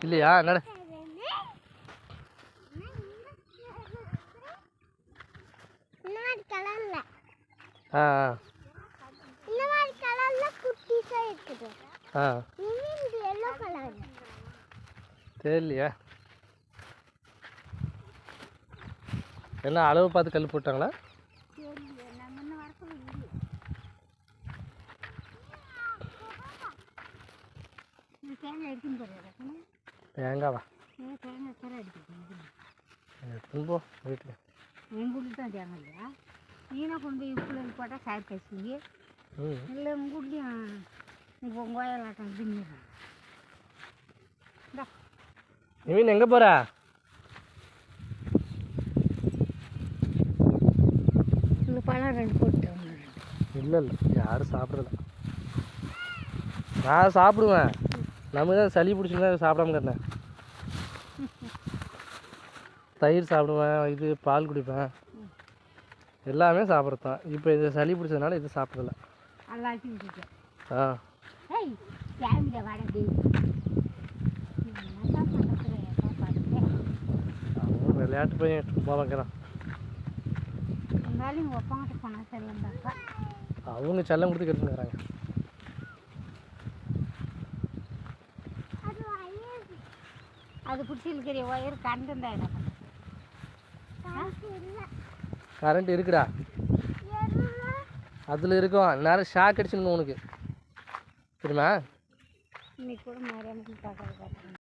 இல்லையா? நட ஆ ஆ, தெரியலையா. என்ன அளவு பார்த்து கல் போட்டாங்களா? எடுத்துன்னு போகிறேன் தேங்காவா தேங்காய் கரை எடுத்துக்கோங்க எடுத்துன்னு போ வீட்டுக்கு எங்கள் வீட்டுக்கு தான் தேங்காய் இல்லையா நீனா கொண்டு போய் உப்புல போட்டால் சாய் பேசுவீங்க ம் இல்லை உங்கள் வீட்லையும் இப்போ கோயிலாட்டம் தின்னுறேன் நிவின் எங்கே போகிற இந்த பழம் ரெண்டு போட்டு இல்லை இல்லை யாரும் சாப்பிட்றதில்ல நான் சாப்பிடுவேன் நமக்கு தான் சளி பிடிச்சிருந்தா சாப்பிடாம இருந்தேன். தயிர் சாப்பிடுவேன் இது பால் குடிப்பேன். எல்லாமே சாப்பிட்றது தான் இப்போ இது சளி பிடிச்சதுனால இது சாப்பிடல. ஆ. விளையாட்டு பையன் சும்மா வைக்கிறான் அவங்க செல்லம் கொடுத்து கெடுத்துக்கிறாங்க அது பிடிச்சி இருக்கிற ஒயர் கண்டு இருந்தா என்ன பண்ணுறது கரண்ட் இருக்குடா. அதில் இருக்கும். நேரம் ஷாக் அடிச்சுன்னு உனக்கு. தெரியுமா? இன்னைக்கு கூட நிறைய பார்க்கறது